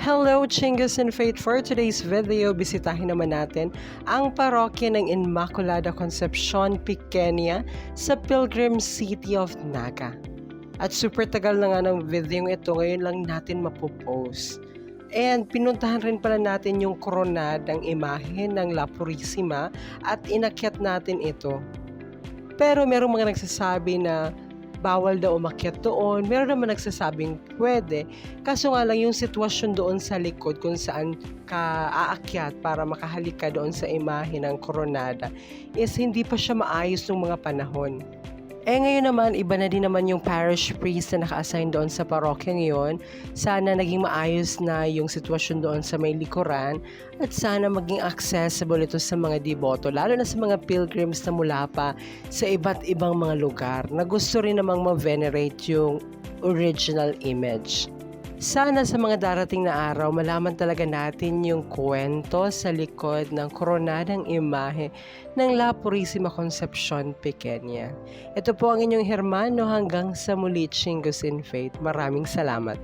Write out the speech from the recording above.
Hello, Chingus and Faith! For today's video, bisitahin naman natin ang parokya ng Immaculada Concepcion, Pequeña sa Pilgrim City of Naga. At super tagal na nga ng video ito, ngayon lang natin mapopost. And pinuntahan rin pala natin yung koronadang imahe ng La Purissima at inakyat natin ito. Pero merong mga nagsasabi na bawal daw umakyat doon. Meron naman nagsasabing pwede. Kaso nga lang yung sitwasyon doon sa likod kung saan ka aakyat para makahalik ka doon sa imahe ng koronada is hindi pa siya maayos ng mga panahon. Eh ngayon naman, iba na din naman yung parish priest na naka-assign doon sa parokya ngayon. Sana naging maayos na yung sitwasyon doon sa may likuran at sana maging accessible ito sa mga deboto, lalo na sa mga pilgrims na mula pa sa iba't ibang mga lugar na gusto rin namang ma-venerate yung original image. Sana sa mga darating na araw, malaman talaga natin yung kwento sa likod ng koronadang imahe ng La Purissima Concepcion Pequeña. Ito po ang inyong Hermano hanggang sa muli, Chingos in Faith. Maraming salamat.